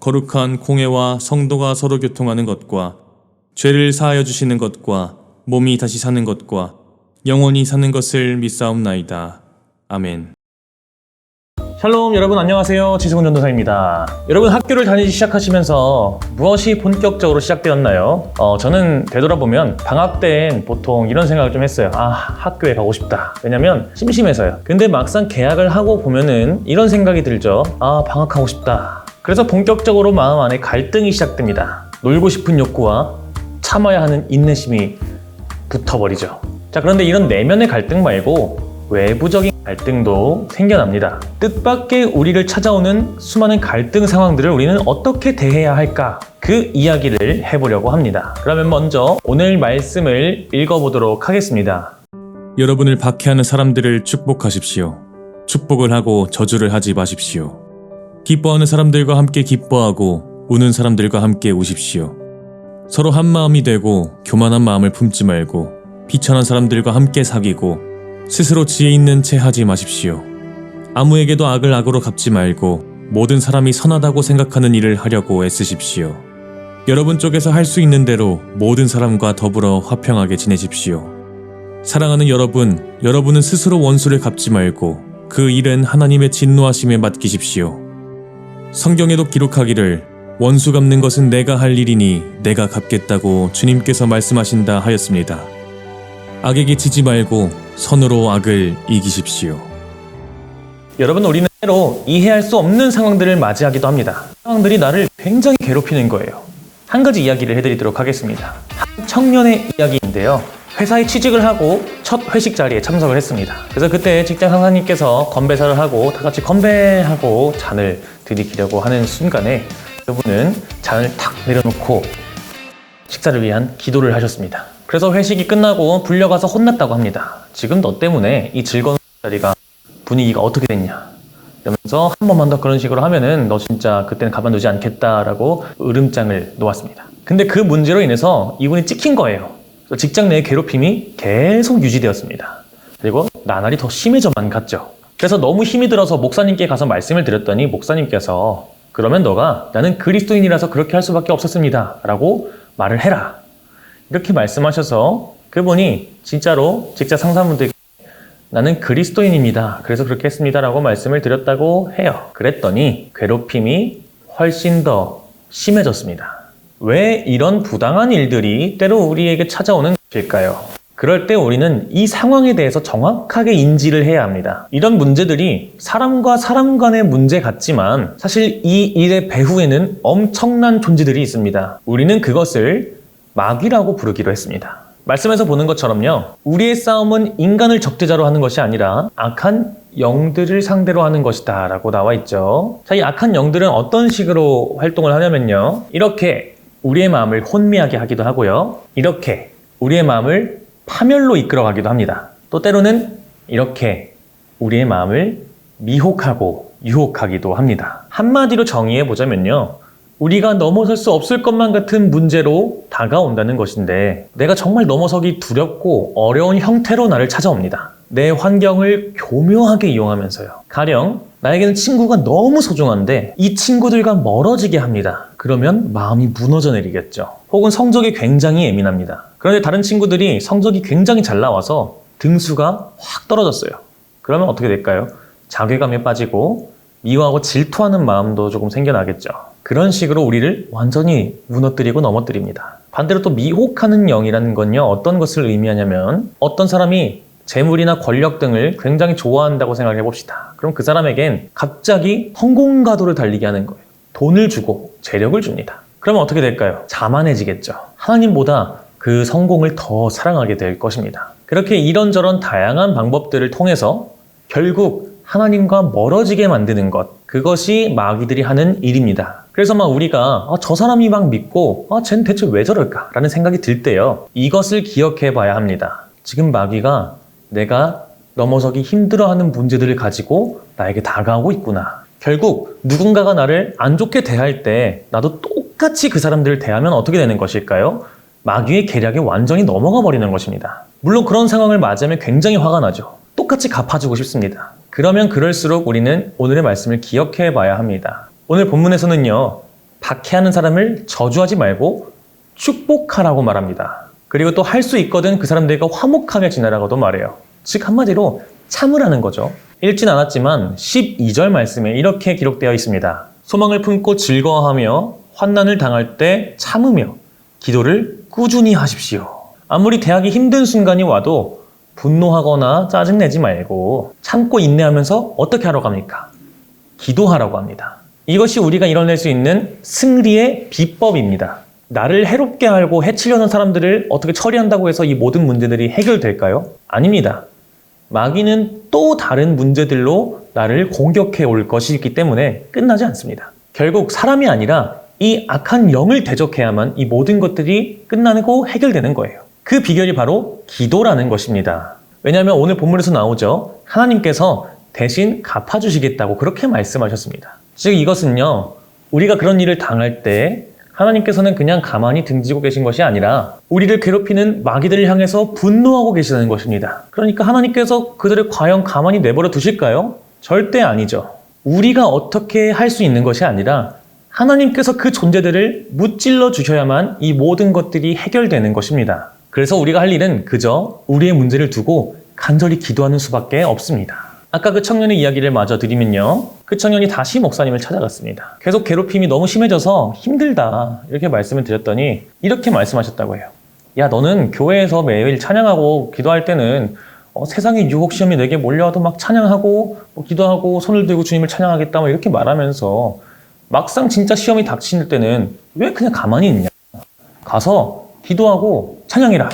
거룩한 공회와 성도가 서로 교통하는 것과 죄를 사하여 주시는 것과 몸이 다시 사는 것과 영원히 사는 것을 믿사옵나이다. 아멘. 샬롬 여러분 안녕하세요. 지승훈 전도사입니다. 여러분 학교를 다니기 시작하시면서 무엇이 본격적으로 시작되었나요? 어, 저는 되돌아보면 방학 때엔 보통 이런 생각을 좀 했어요. 아 학교에 가고 싶다. 왜냐면 심심해서요. 근데 막상 계약을 하고 보면은 이런 생각이 들죠. 아 방학하고 싶다 그래서 본격적으로 마음 안에 갈등이 시작됩니다 놀고 싶은 욕구와 참아야 하는 인내심이 붙어버리죠 자 그런데 이런 내면의 갈등 말고 외부적인 갈등도 생겨납니다. 뜻밖의 우리를 찾아오는 수많은 갈등 상황들을 우리는 어떻게 대해야 할까? 그 이야기를 해보려고 합니다. 그러면 먼저 오늘 말씀을 읽어보도록 하겠습니다. 여러분을 박해하는 사람들을 축복하십시오. 축복을 하고 저주를 하지 마십시오. 기뻐하는 사람들과 함께 기뻐하고 우는 사람들과 함께 우십시오. 서로 한 마음이 되고 교만한 마음을 품지 말고 비천한 사람들과 함께 사귀고 스스로 지혜 있는 채 하지 마십시오. 아무에게도 악을 악으로 갚지 말고 모든 사람이 선하다고 생각하는 일을 하려고 애쓰십시오. 여러분 쪽에서 할 수 있는 대로 모든 사람과 더불어 화평하게 지내십시오. 사랑하는 여러분, 여러분은 스스로 원수를 갚지 말고 그 일은 하나님의 진노하심에 맡기십시오. 성경에도 기록하기를 원수 갚는 것은 내가 할 일이니 내가 갚겠다고 주님께서 말씀하신다 하였습니다. 악에게 지지 말고 선으로 악을 이기십시오. 여러분 우리는 때로 이해할 수 없는 상황들을 맞이하기도 합니다. 상황들이 나를 굉장히 괴롭히는 거예요. 한 가지 이야기를 해드리도록 하겠습니다. 한 청년의 이야기인데요. 회사에 취직을 하고 첫 회식 자리에 참석을 했습니다. 그래서 그때 직장 상사님께서 건배사를 하고 다 같이 건배하고 잔을 들이키려고 하는 순간에 그분은 잔을 탁 내려놓고 식사를 위한 기도를 하셨습니다. 그래서 회식이 끝나고 불려가서 혼났다고 합니다. 지금 너 때문에 이 즐거운 자리가 분위기가 어떻게 됐냐. 이러면서 한 번만 더 그런 식으로 하면은 너 진짜 그때는 가만두지 않겠다라고 으름장을 놓았습니다. 근데 그 문제로 인해서 이분이 찍힌 거예요. 직장 내의 괴롭힘이 계속 유지되었습니다. 그리고 나날이 더 심해져만 갔죠. 그래서 너무 힘이 들어서 목사님께 가서 말씀을 드렸더니 목사님께서 그러면 너가 나는 그리스도인이라서 그렇게 할 수밖에 없었습니다. 라고 말을 해라. 이렇게 말씀하셔서 그분이 진짜로 직장 상사분들께 나는 그리스도인입니다. 그래서 그렇게 했습니다. 라고 말씀을 드렸다고 해요. 그랬더니 괴롭힘이 훨씬 더 심해졌습니다. 왜 이런 부당한 일들이 때로 우리에게 찾아오는 것일까요? 그럴 때 우리는 이 상황에 대해서 정확하게 인지를 해야 합니다. 이런 문제들이 사람과 사람 간의 문제 같지만 사실 이 일의 배후에는 엄청난 존재들이 있습니다. 우리는 그것을 마귀라고 부르기로 했습니다. 말씀에서 보는 것처럼요. 우리의 싸움은 인간을 적대자로 하는 것이 아니라 악한 영들을 상대로 하는 것이다 라고 나와 있죠. 자, 이 악한 영들은 어떤 식으로 활동을 하냐면요. 이렇게 우리의 마음을 혼미하게 하기도 하고요. 이렇게 우리의 마음을 파멸로 이끌어 가기도 합니다. 또 때로는 이렇게 우리의 마음을 미혹하고 유혹하기도 합니다. 한마디로 정의해 보자면요. 우리가 넘어설 수 없을 것만 같은 문제로 다가온다는 것인데 내가 정말 넘어서기 두렵고 어려운 형태로 나를 찾아옵니다. 내 환경을 교묘하게 이용하면서요. 가령 나에게는 친구가 너무 소중한데 이 친구들과 멀어지게 합니다. 그러면 마음이 무너져 내리겠죠. 혹은 성적이 굉장히 예민합니다. 그런데 다른 친구들이 성적이 굉장히 잘 나와서 등수가 확 떨어졌어요. 그러면 어떻게 될까요? 자괴감에 빠지고 미워하고 질투하는 마음도 조금 생겨나겠죠. 그런 식으로 우리를 완전히 무너뜨리고 넘어뜨립니다. 반대로 또 미혹하는 영이라는 건요, 어떤 것을 의미하냐면 어떤 사람이 재물이나 권력 등을 굉장히 좋아한다고 생각해 봅시다. 그럼 그 사람에겐 갑자기 성공가도를 달리게 하는 거예요. 돈을 주고 재력을 줍니다. 그러면 어떻게 될까요? 자만해지겠죠. 하나님보다 그 성공을 더 사랑하게 될 것입니다. 그렇게 이런저런 다양한 방법들을 통해서 결국 하나님과 멀어지게 만드는 것, 그것이 마귀들이 하는 일입니다. 그래서 막 우리가 아, 저 사람이 막 믿고 아, 쟤는 대체 왜 저럴까? 라는 생각이 들 때요. 이것을 기억해 봐야 합니다. 지금 마귀가 내가 넘어서기 힘들어하는 문제들을 가지고 나에게 다가오고 있구나. 결국 누군가가 나를 안 좋게 대할 때 나도 똑같이 그 사람들을 대하면 어떻게 되는 것일까요? 마귀의 계략에 완전히 넘어가 버리는 것입니다. 물론 그런 상황을 맞이하면 굉장히 화가 나죠. 똑같이 갚아주고 싶습니다. 그러면 그럴수록 우리는 오늘의 말씀을 기억해 봐야 합니다. 오늘 본문에서는요, 박해하는 사람을 저주하지 말고 축복하라고 말합니다. 그리고 또 할 수 있거든 그 사람들과 화목하게 지내라고도 말해요. 즉 한마디로 참으라는 거죠. 읽진 않았지만 12절 말씀에 이렇게 기록되어 있습니다. 소망을 품고 즐거워하며 환난을 당할 때 참으며 기도를 꾸준히 하십시오. 아무리 대하기 힘든 순간이 와도 분노하거나 짜증내지 말고 참고 인내하면서 어떻게 하라고 합니까? 기도하라고 합니다. 이것이 우리가 이뤄낼 수 있는 승리의 비법입니다. 나를 해롭게 알고 해치려는 사람들을 어떻게 처리한다고 해서 이 모든 문제들이 해결될까요? 아닙니다. 마귀는 또 다른 문제들로 나를 공격해 올 것이기 때문에 끝나지 않습니다. 결국 사람이 아니라 이 악한 영을 대적해야만 이 모든 것들이 끝나고 해결되는 거예요. 그 비결이 바로 기도라는 것입니다. 왜냐하면 오늘 본문에서 나오죠. 하나님께서 대신 갚아주시겠다고 그렇게 말씀하셨습니다. 즉 이것은요, 우리가 그런 일을 당할 때 하나님께서는 그냥 가만히 등지고 계신 것이 아니라 우리를 괴롭히는 마귀들을 향해서 분노하고 계시는 것입니다. 그러니까 하나님께서 그들을 과연 가만히 내버려 두실까요? 절대 아니죠. 우리가 어떻게 할 수 있는 것이 아니라 하나님께서 그 존재들을 무찔러 주셔야만 이 모든 것들이 해결되는 것입니다. 그래서 우리가 할 일은 그저 우리의 문제를 두고 간절히 기도하는 수밖에 없습니다. 아까 그 청년의 이야기를 마저 드리면요. 그 청년이 다시 목사님을 찾아갔습니다. 계속 괴롭힘이 너무 심해져서 힘들다. 이렇게 말씀을 드렸더니 이렇게 말씀하셨다고 해요. 야, 너는 교회에서 매일 찬양하고 기도할 때는 어, 세상의 유혹 시험이 내게 몰려와도 막 찬양하고 뭐 기도하고 손을 들고 주님을 찬양하겠다 뭐 이렇게 말하면서 막상 진짜 시험이 닥칠 때는 왜 그냥 가만히 있냐? 가서 기도하고 찬양해라.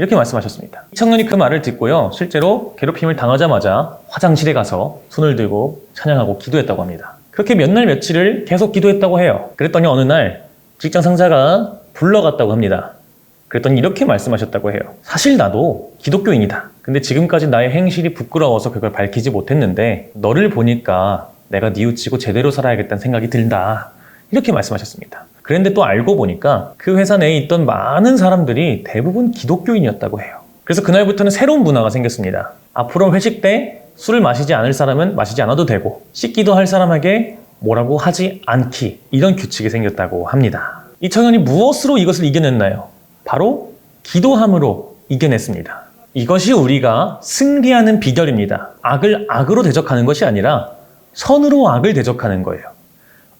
이렇게 말씀하셨습니다. 이 청년이 그 말을 듣고요. 실제로 괴롭힘을 당하자마자 화장실에 가서 손을 들고 찬양하고 기도했다고 합니다. 그렇게 몇 날 며칠을 계속 기도했다고 해요. 그랬더니 어느 날 직장 상사가 불러갔다고 합니다. 그랬더니 이렇게 말씀하셨다고 해요. 사실 나도 기독교인이다. 근데 지금까지 나의 행실이 부끄러워서 그걸 밝히지 못했는데 너를 보니까 내가 뉘우치고 제대로 살아야겠다는 생각이 든다. 이렇게 말씀하셨습니다. 그런데 또 알고 보니까 그 회사 내에 있던 많은 사람들이 대부분 기독교인이었다고 해요. 그래서 그날부터는 새로운 문화가 생겼습니다. 앞으로 회식 때 술을 마시지 않을 사람은 마시지 않아도 되고 씻기도 할 사람에게 뭐라고 하지 않기 이런 규칙이 생겼다고 합니다. 이 청년이 무엇으로 이것을 이겨냈나요? 바로 기도함으로 이겨냈습니다. 이것이 우리가 승리하는 비결입니다. 악을 악으로 대적하는 것이 아니라 선으로 악을 대적하는 거예요.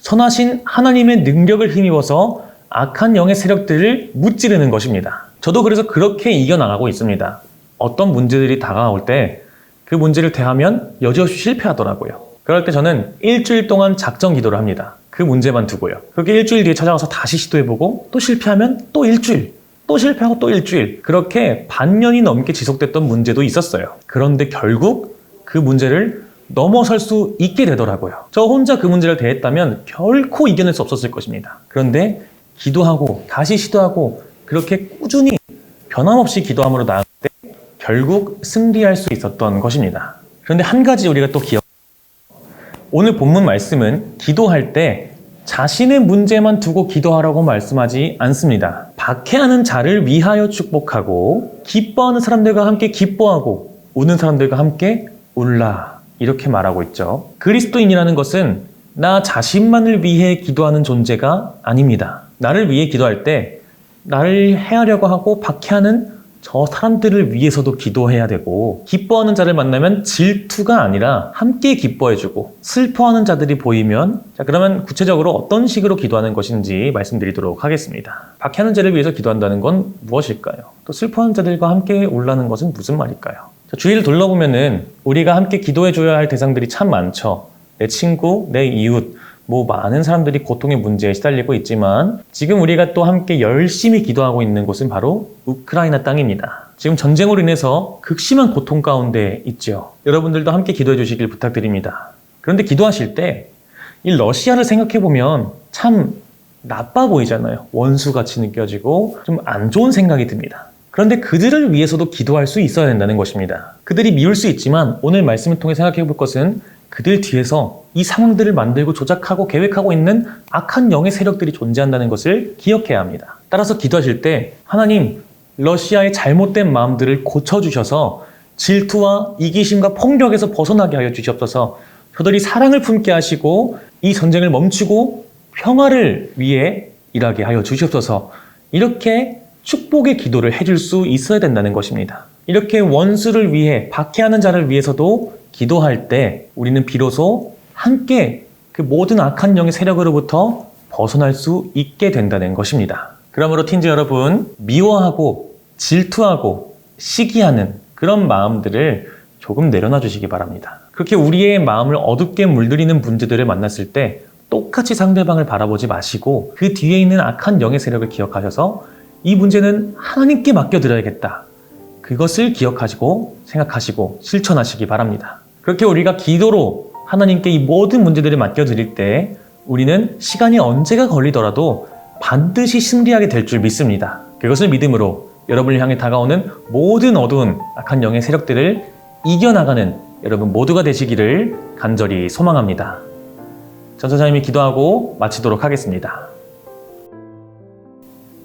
선하신 하나님의 능력을 힘입어서 악한 영의 세력들을 무찌르는 것입니다. 저도 그래서 그렇게 이겨나가고 있습니다. 어떤 문제들이 다가올 때 그 문제를 대하면 여지없이 실패하더라고요. 그럴 때 저는 일주일 동안 작정 기도를 합니다. 그 문제만 두고요. 그렇게 일주일 뒤에 찾아가서 다시 시도해보고 또 실패하면 또 일주일, 또 실패하고 또 일주일. 그렇게 반년이 넘게 지속됐던 문제도 있었어요. 그런데 결국 그 문제를 넘어설 수 있게 되더라고요. 저 혼자 그 문제를 대했다면 결코 이겨낼 수 없었을 것입니다. 그런데 기도하고 다시 시도하고 그렇게 꾸준히 변함없이 기도함으로 나아갈 때 결국 승리할 수 있었던 것입니다. 그런데 한 가지 우리가 또 기억 오늘 본문 말씀은 기도할 때 자신의 문제만 두고 기도하라고 말씀하지 않습니다. 박해하는 자를 위하여 축복하고 기뻐하는 사람들과 함께 기뻐하고 우는 사람들과 함께 울라 이렇게 말하고 있죠. 그리스도인이라는 것은 나 자신만을 위해 기도하는 존재가 아닙니다. 나를 위해 기도할 때 나를 해하려고 하고 박해하는 저 사람들을 위해서도 기도해야 되고 기뻐하는 자를 만나면 질투가 아니라 함께 기뻐해주고 슬퍼하는 자들이 보이면 자 그러면 구체적으로 어떤 식으로 기도하는 것인지 말씀드리도록 하겠습니다. 박해하는 자를 위해서 기도한다는 건 무엇일까요? 또 슬퍼하는 자들과 함께 울라는 것은 무슨 말일까요? 자, 주위를 둘러보면은 우리가 함께 기도해 줘야 할 대상들이 참 많죠. 내 친구, 내 이웃, 뭐 많은 사람들이 고통의 문제에 시달리고 있지만 지금 우리가 또 함께 열심히 기도하고 있는 곳은 바로 우크라이나 땅입니다. 지금 전쟁으로 인해서 극심한 고통 가운데 있죠. 여러분들도 함께 기도해 주시길 부탁드립니다. 그런데 기도하실 때 이 러시아를 생각해 보면 참 나빠 보이잖아요. 원수같이 느껴지고 좀 안 좋은 생각이 듭니다. 그런데 그들을 위해서도 기도할 수 있어야 된다는 것입니다. 그들이 미울 수 있지만 오늘 말씀을 통해 생각해 볼 것은 그들 뒤에서 이 상황들을 만들고 조작하고 계획하고 있는 악한 영의 세력들이 존재한다는 것을 기억해야 합니다. 따라서 기도하실 때 하나님 러시아의 잘못된 마음들을 고쳐주셔서 질투와 이기심과 폭력에서 벗어나게 하여 주시옵소서 저들이 사랑을 품게 하시고 이 전쟁을 멈추고 평화를 위해 일하게 하여 주시옵소서 이렇게 축복의 기도를 해줄 수 있어야 된다는 것입니다. 이렇게 원수를 위해 박해하는 자를 위해서도 기도할 때 우리는 비로소 함께 그 모든 악한 영의 세력으로부터 벗어날 수 있게 된다는 것입니다. 그러므로 틴즈 여러분, 미워하고 질투하고 시기하는 그런 마음들을 조금 내려놔 주시기 바랍니다. 그렇게 우리의 마음을 어둡게 물들이는 문제들을 만났을 때 똑같이 상대방을 바라보지 마시고 그 뒤에 있는 악한 영의 세력을 기억하셔서 이 문제는 하나님께 맡겨드려야겠다. 그것을 기억하시고 생각하시고 실천하시기 바랍니다. 그렇게 우리가 기도로 하나님께 이 모든 문제들을 맡겨드릴 때 우리는 시간이 언제가 걸리더라도 반드시 승리하게 될 줄 믿습니다. 그것을 믿음으로 여러분을 향해 다가오는 모든 어두운 악한 영의 세력들을 이겨나가는 여러분 모두가 되시기를 간절히 소망합니다. 전사장님이 기도하고 마치도록 하겠습니다.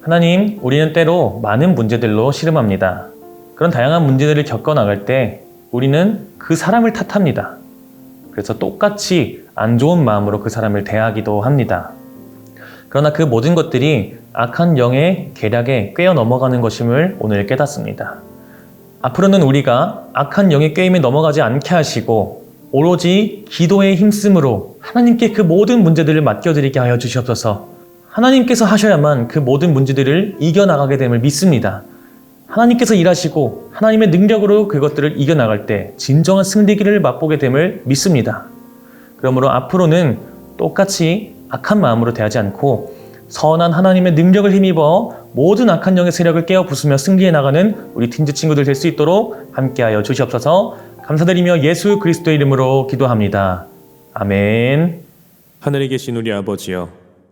하나님, 우리는 때로 많은 문제들로 씨름합니다. 그런 다양한 문제들을 겪어 나갈 때 우리는 그 사람을 탓합니다. 그래서 똑같이 안 좋은 마음으로 그 사람을 대하기도 합니다. 그러나 그 모든 것들이 악한 영의 계략에 꿰어 넘어가는 것임을 오늘 깨닫습니다. 앞으로는 우리가 악한 영의 꾀임에 넘어가지 않게 하시고 오로지 기도에 힘쓰므로 하나님께 그 모든 문제들을 맡겨드리게 하여 주시옵소서. 하나님께서 하셔야만 그 모든 문제들을 이겨나가게 됨을 믿습니다. 하나님께서 일하시고 하나님의 능력으로 그것들을 이겨나갈 때 진정한 승리기를 맛보게 됨을 믿습니다. 그러므로 앞으로는 똑같이 악한 마음으로 대하지 않고 선한 하나님의 능력을 힘입어 모든 악한 영의 세력을 깨어 부수며 승리해 나가는 우리 팀즈 친구들 될 수 있도록 함께하여 주시옵소서 감사드리며 예수 그리스도의 이름으로 기도합니다. 아멘. 하늘에 계신 우리 아버지여